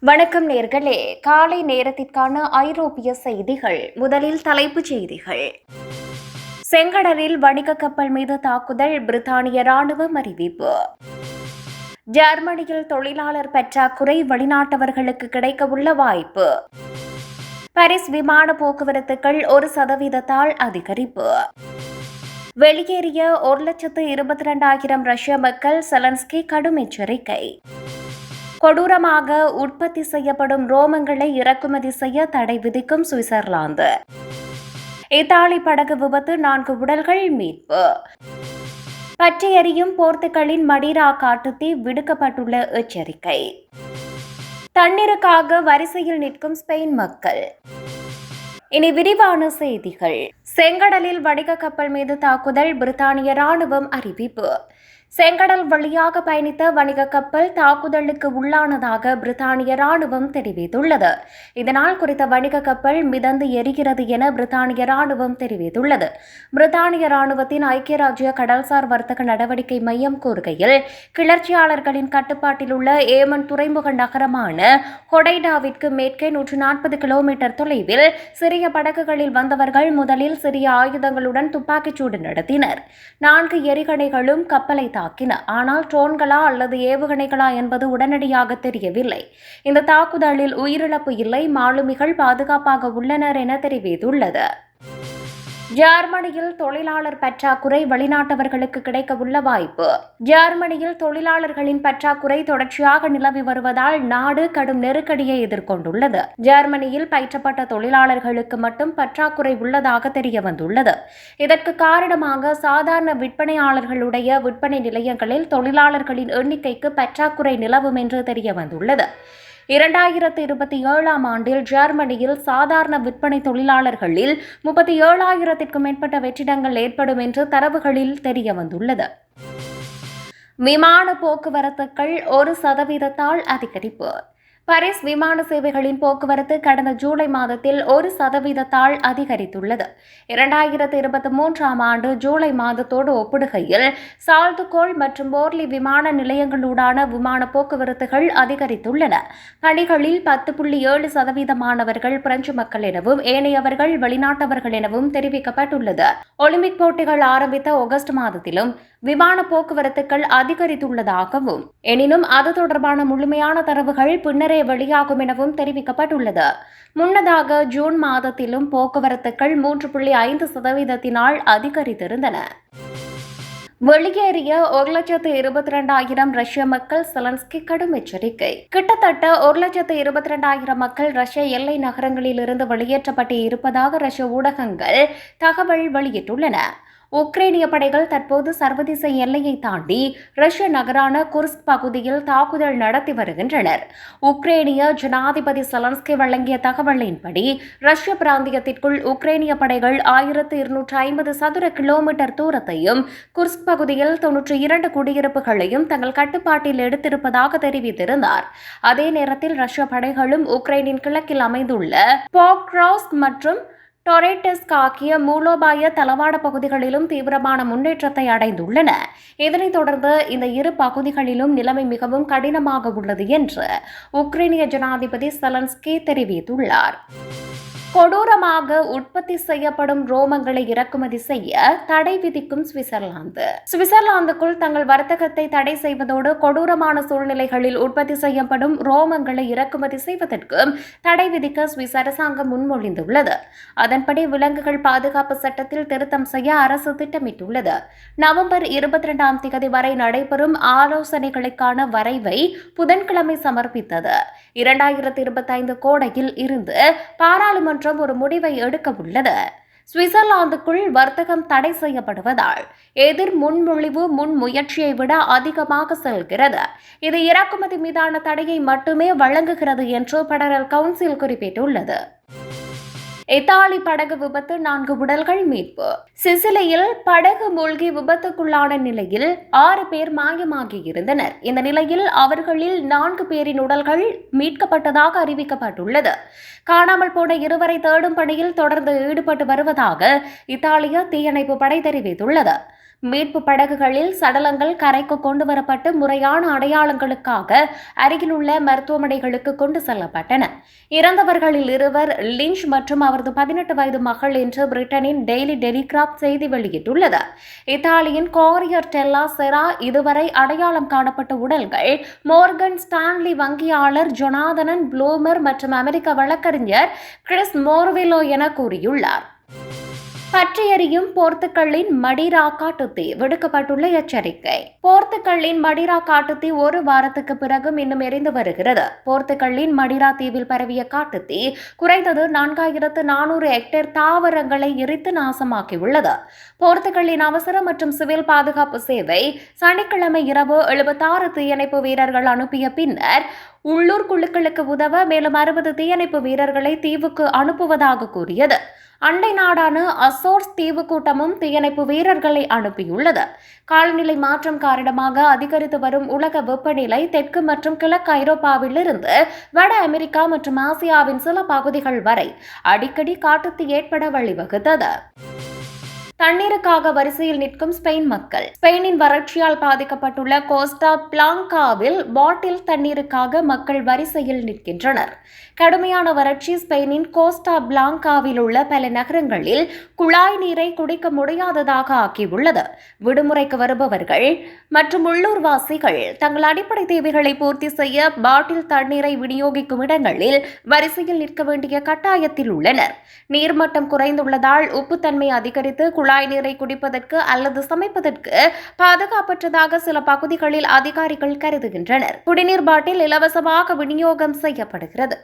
வணக்கம் நேர்களே. காலை நேரத்திற்கான ஐரோப்பிய செய்திகள். முதலில் தலைப்புச் செய்திகள். செங்கடலில் வணிக கப்பல் மீது தாக்குதல் பிரித்தானிய ராணுவம் அறிவிப்பு ஜெர்மனியில் தொழிலாளர் பற்றாக்குறை வெளிநாட்டவர்களுக்கு கிடைக்கவுள்ள வாய்ப்பு. பாரிஸ் விமான போக்குவரத்துகள் ஒரு சதவீதத்தால் அதிகரிப்பு. வெளியேறிய ஒரு லட்சத்து இருபத்தி இரண்டாயிரம் ரஷ்ய மக்கள் செலன்ஸ்கி கடும் எச்சரிக்கை. கொடூரமாக உற்பத்தி செய்யப்படும் ரோமங்களை இறக்குமதி செய்ய தடை விதிக்கும் சுவிட்சர்லாந்து. இத்தாலி படகு விபத்து நான்கு உடல்கள் மீட்பு. பற்றி எரியும் போர்த்துகலின் மடிரா காட்டுத்தீ விடுக்கப்பட்டுள்ள எச்சரிக்கை. தண்ணீருக்காக வரிசையில் நிற்கும் ஸ்பெயின் மக்கள். இனி விரிவான செய்திகள். செங்கடலில் வணிக கப்பல் மீது தாக்குதல் பிரித்தானிய ராணுவம் அறிவிப்பு. செங்கடல் வழியாக பயணித்த வணிக கப்பல் தாக்குதலுக்கு உள்ளானதாக பிரித்தானிய ராணுவம் தெரிவித்துள்ளது. இதனால் குறித்த வணிக கப்பல் மிதந்து எரிகிறது என பிரித்தானிய ராணுவம் தெரிவித்துள்ளது. பிரித்தானிய ராணுவத்தின் ஐக்கிய ராஜ்ய கடல்சார் வர்த்தக நடவடிக்கை மையம் கூறுகையில் கிளர்ச்சியாளர்களின் கட்டுப்பாட்டில் உள்ள ஏமன் துறைமுக நகரமான ஹொடைடாவிற்கு மேற்கே நூற்று நாற்பது கிலோமீட்டர் தொலைவில் சிறிய படகுகளில் வந்தவர்கள் முதலில் சிறிய ஆயுதங்களுடன் துப்பாக்கிச்சூடு நடத்தினர். நான்கு எரிகணைகளும் கப்பலை தாக்கின. ஆனால் ட்ரோன்களா அல்லது ஏவுகணைகளா என்பது உடனடியாக தெரியவில்லை. இந்த தாக்குதலில் உயிரிழப்பு இல்லை மாலுமிகள் பாதுகாப்பாக உள்ளனர் என தெரிவித்துள்ளது. ஜெர்மனியில் தொழிலாளர் பற்றாக்குறை வெளிநாட்டவர்களுக்கு கிடைக்க உள்ள வாய்ப்பு. ஜெர்மனியில் தொழிலாளர்களின் பற்றாக்குறை தொடர்ச்சியாக நிலவி வருவதால் நாடு கடும் நெருக்கடியை எதிர்கொண்டுள்ளது. ஜெர்மனியில் பயிற்றப்பட்ட தொழிலாளர்களுக்கு மட்டும் பற்றாக்குறை உள்ளதாக தெரிய வந்துள்ளது. இதற்கு காரணமாக சாதாரண விற்பனையாளர்களுடைய விற்பனை நிலையங்களில் தொழிலாளர்களின் எண்ணிக்கைக்கு பற்றாக்குறை நிலவும் என்று தெரிய வந்துள்ளது. இரண்டாயிரத்து இருபத்தி ஏழாம் ஆண்டில் ஜெர்மனியில் சாதாரண விற்பனை தொழிலாளர்களில் முப்பத்தி ஏழாயிரத்திற்கும் மேற்பட்ட வெற்றிடங்கள் ஏற்படும் என்று தரவுகளில் தெரிய வந்துள்ளது விமான போக்குவரத்துக்கள் ஒரு சதவீதத்தால் அதிகரிப்பு. பாரிஸ் விமான சேவைகளின் போக்குவரத்து கடந்த ஜூலை மாதத்தில் ஒரு சதவீதத்தால் அதிகரித்துள்ளது. இரண்டாயிரத்து இருபத்தி மூன்றாம் ஆண்டு ஜூலை மாதத்தோடு ஒப்பிடுகையில் சால்துகோல் மற்றும் போர்லி விமான நிலையங்களூடான விமான போக்குவரத்துகள் அதிகரித்துள்ளன. பணிகளில் பத்து புள்ளி ஏழு சதவீதமானவர்கள் பிரெஞ்சு மக்கள் எனவும் ஏனையவர்கள் வெளிநாட்டவர்கள் எனவும் தெரிவிக்கப்பட்டுள்ளது. ஒலிம்பிக் போட்டிகள் ஆரம்பித்த ஆகஸ்ட் மாதத்திலும் விமான போக்குவரத்துக்கள் அதிகரித்துள்ளதாகவும் எனினும் அது தொடர்பான முழுமையான தரவுகள் பின்னரே வெளியாகும் எனவும் தெரிவிக்கப்பட்டுள்ளது. முன்னதாக ஜூன் மாதத்திலும் போக்குவரத்துக்கள் மூன்று புள்ளி ஐந்து சதவீதத்தினால் அதிகரித்திருந்தன. வெளியேறிய ஒரு லட்சத்து இருபத்தி ரெண்டாயிரம் ரஷ்ய மக்கள் செலன்ஸ்கி கடும் எச்சரிக்கை. கிட்டத்தட்ட ஒரு லட்சத்து இருபத்தி ரெண்டாயிரம் மக்கள் ரஷ்ய எல்லை நகரங்களிலிருந்து வெளியேற்றப்பட்டு இருப்பதாக ரஷ்ய ஊடகங்கள் தகவல் வெளியிட்டுள்ளன. உக்ரைனிய படைகள் தற்போது சர்வதேச எல்லையை தாண்டி ரஷ்ய நகரான குர்ஸ்க் பகுதியில் தாக்குதல் நடத்தி வருகின்றனர். உக்ரைனிய ஜனாதிபதி செலன்ஸ்கி வழங்கிய தகவலின்படி ரஷ்ய பிராந்தியத்திற்குள் உக்ரைனிய படைகள் ஆயிரத்து இருநூற்று ஐம்பது சதுர கிலோமீட்டர் தூரத்தையும் குர்ஸ்க் பகுதியில் தொன்னூற்றி இரண்டு குடியிருப்புகளையும் தங்கள் கட்டுப்பாட்டில் எடுத்திருப்பதாக தெரிவித்திருந்தார். அதே நேரத்தில் ரஷ்ய படைகளும் உக்ரைனின் கிழக்கில் அமைந்துள்ள போக்ராஸ்க் மற்றும் டொரேட்டஸ்க் ஆகிய மூலோபாய தளவாட பகுதிகளிலும் தீவிரமான முன்னேற்றத்தை அடைந்துள்ளன. இதனைத் தொடர்ந்து இந்த இரு பகுதிகளிலும் நிலைமை மிகவும் கடினமாக உள்ளது என்று உக்ரைனிய ஜனாதிபதி செலன்ஸ்கி தெரிவித்துள்ளார். கொடூரமாக உற்பத்தி செய்யப்படும் ரோமங்களை இறக்குமதி செய்ய தடை விதிக்கும் சுவிட்சர்லாந்து. சுவிட்சர்லாந்துக்குள் தங்கள் வர்த்தகத்தை தடை செய்வதோடு கொடூரமான சூழ்நிலைகளில் உற்பத்தி செய்யப்படும் ரோமங்களை இறக்குமதி செய்வதற்கு தடை விதிக்க சுவிஸ் அரசாங்கம் முன்மொழிந்துள்ளது. அதன்படி விலங்குகள் பாதுகாப்பு சட்டத்தில் திருத்தம் செய்ய அரசு திட்டமிட்டுள்ளது. நவம்பர் இருபத்தி இரண்டாம் தேதி வரை நடைபெறும் ஆலோசனைகளுக்கான வரைவை புதன்கிழமை சமர்ப்பித்தது. இரண்டாயிரத்தி இருபத்தைந்து கோடையில் இருந்து பாராளுமன்றம் ஒரு முடிவை எடுக்க உள்ளது. சுவிட்சர்லாந்துக்குள் வர்த்தகம் தடை செய்யப்படுவதால் எதிர் முன்மொழிவு முன்முயற்சியை விட அதிகமாக செல்கிறது. இது இறக்குமதி மீதான தடையை மட்டுமே வழங்குகிறது என்று பெடரல் கவுன்சில் குறிப்பிட்டுள்ளது. இத்தாலி படகு விபத்து நான்கு உடல்கள் மீட்பு. சிசிலியில் படகு மூழ்கி விபத்துக்குள்ளான நிலையில் ஆறு பேர் மாயமாகி இருந்தனர். இந்த நிலையில் அவர்களில் நான்கு பேரின் உடல்கள் மீட்கப்பட்டதாக அறிவிக்கப்பட்டுள்ளது. காணாமல் போன இருவரை தேடும் பணியில் தொடர்ந்து ஈடுபட்டு வருவதாக இத்தாலிய தீயணைப்பு படை தெரிவித்துள்ளது. மீட்பு படகுகளில் சடலங்கள் கரைக்கு கொண்டு வரப்பட்டு முறையான அடையாளங்களுக்காக அருகிலுள்ள மருத்துவமனைகளுக்கு கொண்டு செல்லப்பட்டன. இறந்தவர்களில் இருவர் லிஞ்ச் மற்றும் அவரது பதினெட்டு வயது மகள் என்று பிரிட்டனின் டெய்லி டெலிகிராப் செய்தி வெளியிட்டுள்ளது. இத்தாலியின் கோரியர் டெல்லா செரா இதுவரை அடையாளம் காணப்பட்ட உடல்கள் மோர்கன் ஸ்டான்லி வங்கியாளர் ஜொனாதனன் ப்ளூமர் மற்றும் அமெரிக்க வழக்கறிஞர் கிறிஸ் மோர்விலோ என கூறியுள்ளார். பற்றியறியும் போர்த்துக்கல்லின் மடிரா காட்டுத்தீ விடுக்கப்பட்டுள்ள எச்சரிக்கை. போர்த்துக்கல்லின் மடிரா காட்டுத்தீ ஒரு வாரத்துக்கு பிறகும் இன்னும் எரிந்து வருகிறது. போர்த்துக்கல்லின் மடிரா தீவில் பரவிய காட்டுத்தீ குறைந்தது நான்காயிரத்து நானூறு ஹெக்டேர் தாவரங்களை எரித்து நாசமாக்கியுள்ளது. போர்த்துக்கல்லின் அவசர மற்றும் சிவில் பாதுகாப்பு சேவை சனிக்கிழமை இரவு எழுபத்தாறு தீயணைப்பு வீரர்கள் அனுப்பிய பின்னர் உள்ளூர் குழுக்களுக்கு உதவ மேலும் அறுபது தீயணைப்பு வீரர்களை தீவுக்கு அனுப்புவதாக கூறியது. அண்டை நாடான அசோர்ஸ் தீவு கூட்டமும் தீயணைப்பு வீரர்களை அனுப்பியுள்ளது. காலநிலை மாற்றம் காரணமாக அதிகரித்து வரும் உலக வெப்பநிலை தெற்கு மற்றும் கிழக்கு ஐரோப்பாவிலிருந்து வட அமெரிக்கா மற்றும் ஆசியாவின் சில பகுதிகள் வரை அடிக்கடி காட்டுத்தீ ஏற்பட வழிவகுத்தது. தண்ணீருக்காக வரிசையில் நிற்கும் ஸ்பெயின் மக்கள். ஸ்பெயினின் வறட்சியால் பாதிக்கப்பட்டுள்ள கோஸ்டா பிளாங்காவில் பாட்டில் தண்ணீருக்காக மக்கள் வரிசையில் நிற்கின்றனர். கடுமையான வறட்சி ஸ்பெயினின் கோஸ்டா பிளாங்காவில் உள்ள பல நகரங்களில் குழாய் நீரை குடிக்க முடியாததாக ஆக்கியுள்ளது. விடுமுறைக்கு வருபவர்கள் மற்றும் உள்ளூர்வாசிகள் தங்கள் அடிப்படை தேவைகளை பூர்த்தி செய்ய பாட்டில் தண்ணீரை விநியோகிக்கும் இடங்களில் வரிசையில் நிற்க வேண்டிய கட்டாயத்தில் உள்ளனர். நீர்மட்டம் குறைந்துள்ளதால் உப்புத்தன்மை அதிகரித்து குழாய் நீரை குடிப்பதற்கு அல்லது சமைப்பதற்கு பாதுகாப்பற்றதாக சில பகுதிகளில் அதிகாரிகள் கருதுகின்றனர். குடிநீர் பாட்டில் இலவசமாக விநியோகம் செய்யப்படுகிறது.